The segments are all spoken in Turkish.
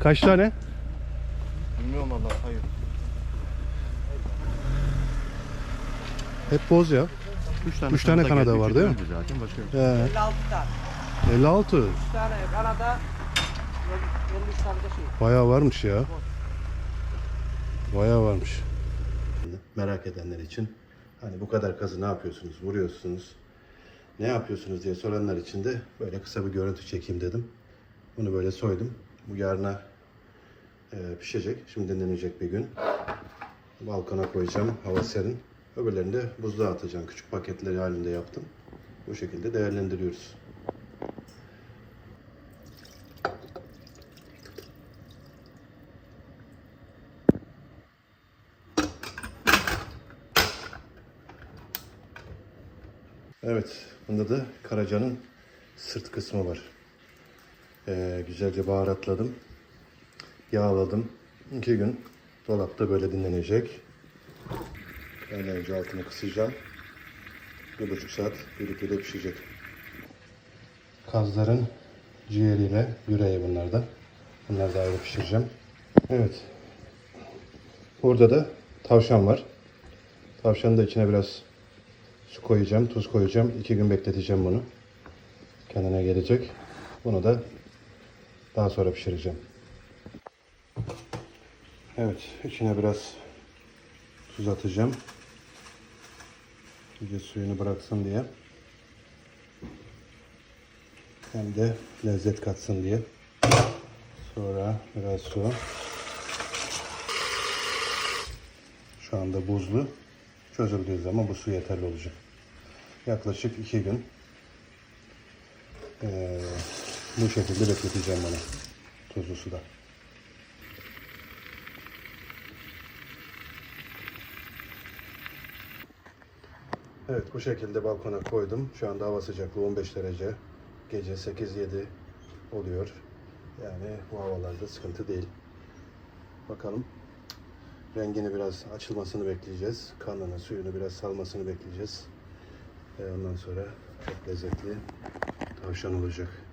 Kaç tane? Bilmiyorum valla hayır. Hep boz ya. 3 tane, Üç tane kanada geldi, var değil mi? Zaten başka yok. He. 56 tane. 56. 3 tane Kanada 53 tane de şey. Bayağı varmış ya. Bayağı varmış. Merak edenler için hani bu kadar kazı ne yapıyorsunuz? Vuruyorsunuz. Ne yapıyorsunuz diye soranlar için de böyle kısa bir görüntü çekeyim dedim. Bunu böyle soydum. Bu yarına e, pişecek. Şimdi dinlenecek bir gün. Balkona koyacağım. Hava serin. Öbürlerini de buzluğa atacağım. Küçük paketleri halinde yaptım. Bu şekilde değerlendiriyoruz. Evet, bunda da karacanın sırt kısmı var. Ee, güzelce baharatladım. Yağladım. İki gün dolapta böyle dinlenecek. Ben önce altını kısacağım. Bir buçuk saat birlikte pişecek. Kazların ciğeriyle yüreği bunlardan. Bunları da ayrı pişireceğim. Evet. Burada da tavşan var. Tavşanın da içine biraz Su koyacağım, tuz koyacağım. İki gün bekleteceğim bunu. Kendine gelecek. Bunu da daha sonra pişireceğim. Evet, içine biraz tuz atacağım. İyice suyunu bıraksın diye. Hem de lezzet katsın diye. Sonra biraz su. Şu anda buzlu. Çözüldüğü zaman bu su yeterli olacak. Yaklaşık iki gün eee, bu şekilde bekleteceğim bunu tuzlu suda. Evet bu şekilde balkona koydum. Şu anda hava sıcaklığı 15 derece. Gece 8-7 oluyor. Yani bu havalarda sıkıntı değil. Bakalım Rengini biraz açılmasını bekleyeceğiz. Kanını, suyunu biraz salmasını bekleyeceğiz. Ve ondan sonra çok lezzetli tavşan olacak.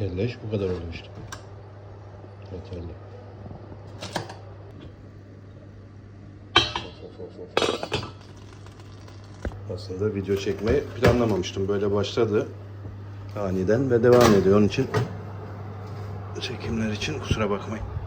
Tek elle iş bu kadar oluyor işte. Yeterli. Aslında video çekmeyi planlamamıştım. Böyle başladı aniden ve devam ediyor. Onun için çekimler için kusura bakmayın.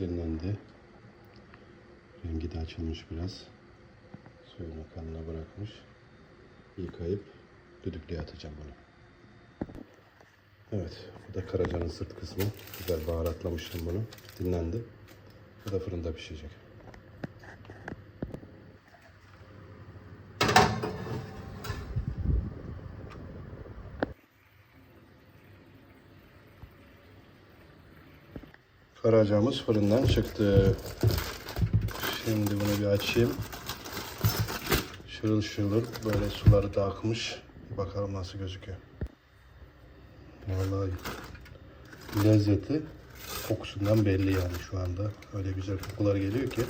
Dinlendi. Rengi de açılmış biraz. Suyunu kanına bırakmış. Yıkayıp düdüklüye atacağım bunu. Evet. Bu da karacanın sırt kısmı. Güzel baharatlamıştım bunu. Dinlendi. Bu da fırında pişecek. Karacamız fırından çıktı. Şimdi bunu bir açayım. Şırıl şırıl böyle suları da akmış. Bakalım nasıl gözüküyor. Vallahi lezzeti kokusundan belli yani şu anda. Öyle güzel kokular geliyor ki.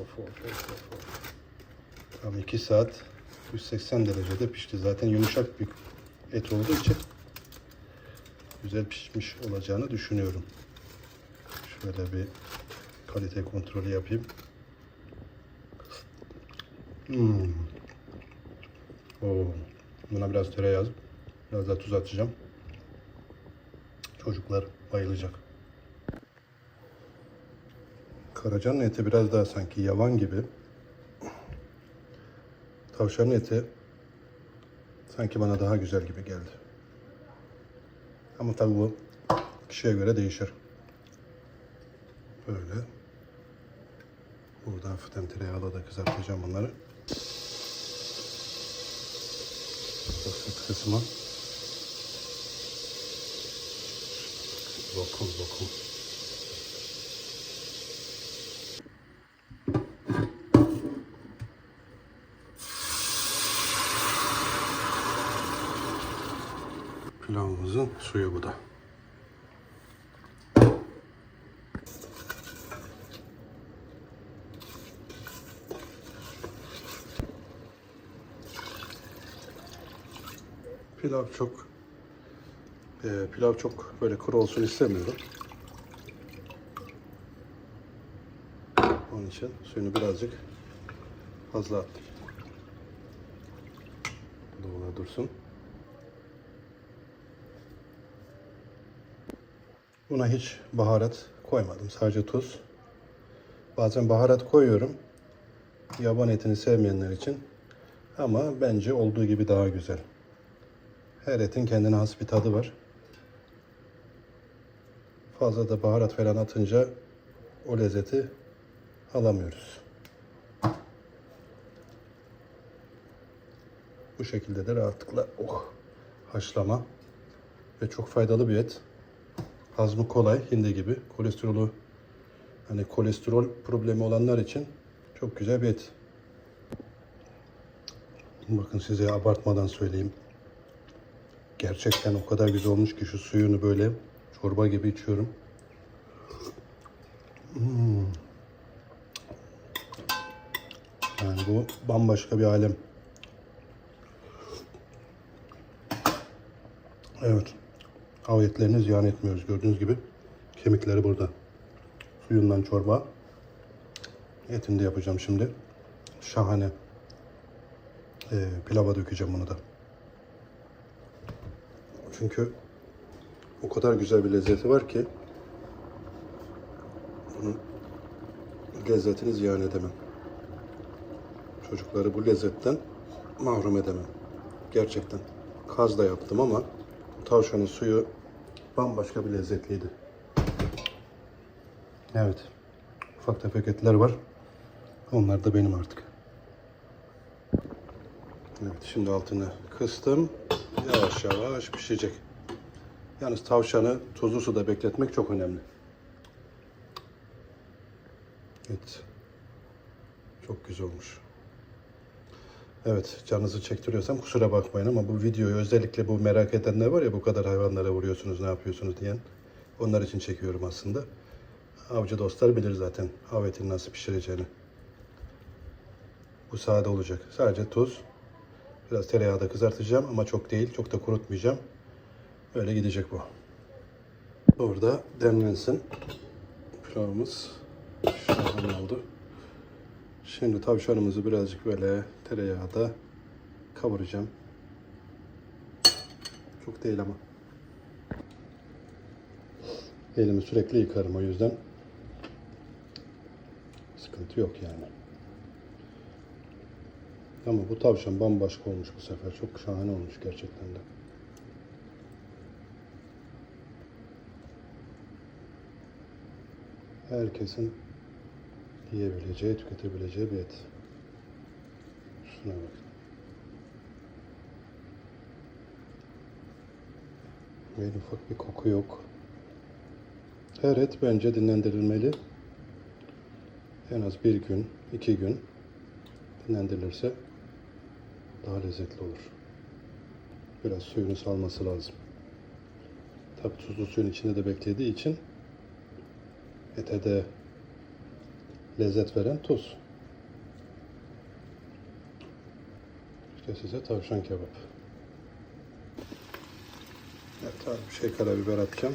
Of, of, of, of. Tam 2 saat 180 derecede pişti. Zaten yumuşak bir et olduğu için güzel pişmiş olacağını düşünüyorum. Şöyle bir kalite kontrolü yapayım. Hmm. Oo. Buna biraz tereyağı, biraz da tuz atacağım. Çocuklar bayılacak. Karacanın eti biraz daha sanki yavan gibi. Tavşanın eti sanki bana daha güzel gibi geldi. Ama tabii bu kişiye göre değişir. Böyle. Burada hafiften tereyağıyla da kızartacağım bunları. Bu sırt kısmı. Lokum lokum. Pilavımızın suyu bu da. Pilav çok e, pilav çok böyle kuru olsun istemiyorum. Onun için suyunu birazcık fazla attım. Bu da buna dursun. Buna hiç baharat koymadım. Sadece tuz. Bazen baharat koyuyorum. Yaban etini sevmeyenler için. Ama bence olduğu gibi daha güzel. Her etin kendine has bir tadı var. Fazla da baharat falan atınca o lezzeti alamıyoruz. Bu şekilde de rahatlıkla oh, haşlama ve çok faydalı bir et. Hazmı kolay, hindi gibi. Kolesterolü hani kolesterol problemi olanlar için çok güzel bir et. Bakın size abartmadan söyleyeyim. Gerçekten o kadar güzel olmuş ki şu suyunu böyle çorba gibi içiyorum. Hmm. Yani bu bambaşka bir alem. Evet. Av etlerini ziyan etmiyoruz. Gördüğünüz gibi kemikleri burada. Suyundan çorba. Etini de yapacağım şimdi. Şahane. Ee, pilava dökeceğim bunu da. Çünkü o kadar güzel bir lezzeti var ki bunun lezzetini ziyan edemem. Çocukları bu lezzetten mahrum edemem. Gerçekten. Kaz da yaptım ama tavşanın suyu bambaşka bir lezzetliydi. Evet. Ufak tefek etler var. Onlar da benim artık. Evet şimdi altını kıstım. Yavaş yavaş pişecek. Yalnız tavşanı tuzlu suda bekletmek çok önemli. Evet. Çok güzel olmuş. Evet, canınızı çektiriyorsam kusura bakmayın ama bu videoyu özellikle bu merak edenler var ya bu kadar hayvanlara vuruyorsunuz, ne yapıyorsunuz diyen. Onlar için çekiyorum aslında. Avcı dostlar bilir zaten av etini nasıl pişireceğini. Bu sade olacak. Sadece tuz. Biraz tereyağda kızartacağım ama çok değil. Çok da kurutmayacağım. Öyle gidecek bu. Orada demlensin. Pilavımız şahane oldu. Şimdi tavşanımızı birazcık böyle tereyağda kavuracağım. Çok değil ama. Elimi sürekli yıkarım o yüzden. Sıkıntı yok yani. Ama bu tavşan bambaşka olmuş bu sefer. Çok şahane olmuş gerçekten de. Herkesin yiyebileceği, tüketebileceği bir et. Şuna bak. En ufak bir koku yok. Her et bence dinlendirilmeli. En az bir gün, iki gün dinlendirilirse daha lezzetli olur. Biraz suyunu salması lazım. Tabi tuzlu suyun içinde de beklediği için ete de lezzet veren tuz. İşte size tavşan kebap. Evet abi şey karabiber atacağım.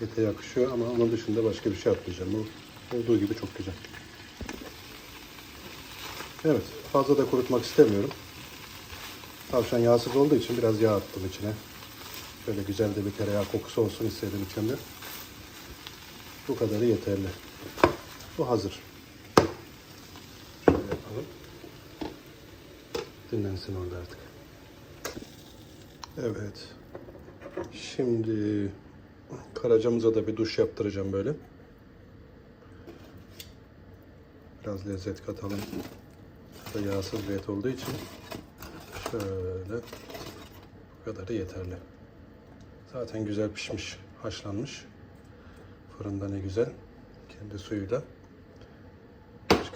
Ete yakışıyor ama onun dışında başka bir şey atmayacağım. Bu olduğu gibi çok güzel. Evet fazla da kurutmak istemiyorum. Tavşan yağsız olduğu için biraz yağ attım içine. Şöyle güzel de bir tereyağı kokusu olsun istedim içinde. Bu kadarı yeterli. Bu hazır. Şöyle yapalım. Dinlensin orada artık. Evet. Şimdi karacamıza da bir duş yaptıracağım böyle. Biraz lezzet katalım. Da yağsız bir et olduğu için şöyle bu kadarı yeterli. Zaten güzel pişmiş, haşlanmış. Fırında ne güzel. Kendi suyuyla.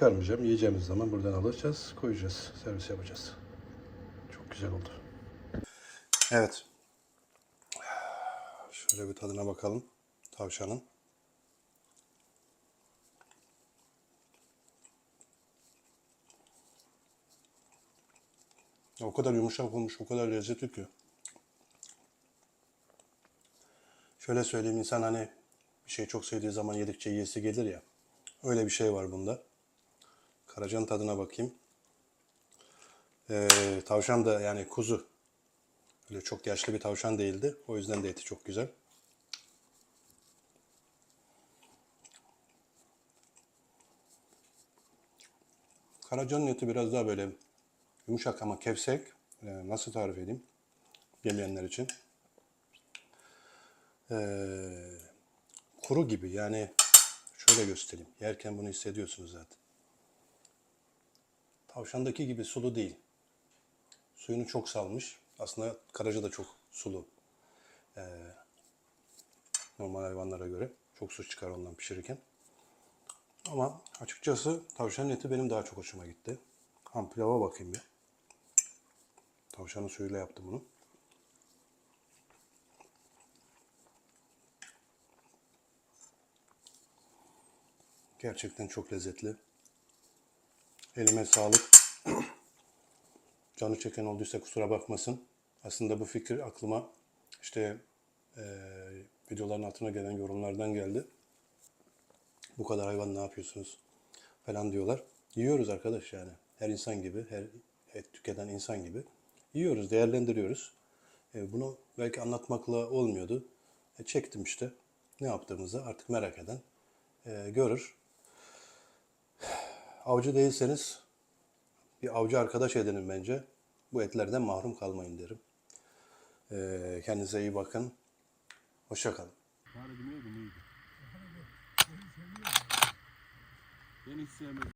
Çıkarmayacağım. Yiyeceğimiz zaman buradan alacağız, koyacağız, servis yapacağız. Çok güzel oldu. Evet. Şöyle bir tadına bakalım. Tavşanın. O kadar yumuşak olmuş, o kadar lezzetli ki. Şöyle söyleyeyim insan hani bir şey çok sevdiği zaman yedikçe yiyesi gelir ya. Öyle bir şey var bunda. Karacan tadına bakayım. Ee, tavşan da yani kuzu. Öyle çok yaşlı bir tavşan değildi. O yüzden de eti çok güzel. Karacanın eti biraz daha böyle yumuşak ama kevsek. Ee, nasıl tarif edeyim? Yemeyenler için. Ee, kuru gibi yani şöyle göstereyim. Yerken bunu hissediyorsunuz zaten. Tavşandaki gibi sulu değil. Suyunu çok salmış. Aslında karaca da çok sulu. Ee, normal hayvanlara göre. Çok su çıkar ondan pişirirken. Ama açıkçası tavşanın eti benim daha çok hoşuma gitti. Ham pilava bakayım bir. Tavşanın suyuyla yaptım bunu. Gerçekten çok lezzetli. Elime sağlık. Canı çeken olduysa kusura bakmasın. Aslında bu fikir aklıma işte eee, videoların altına gelen yorumlardan geldi. Bu kadar hayvan ne yapıyorsunuz falan diyorlar. Yiyoruz arkadaş yani. Her insan gibi, her et tüketen insan gibi. Yiyoruz, değerlendiriyoruz. E, bunu belki anlatmakla olmuyordu. E, çektim işte. Ne yaptığımızı artık merak eden e, görür avcı değilseniz bir avcı arkadaş edinin bence. Bu etlerden mahrum kalmayın derim. Ee, kendinize iyi bakın. Hoşçakalın. Yani hiç sevmedim.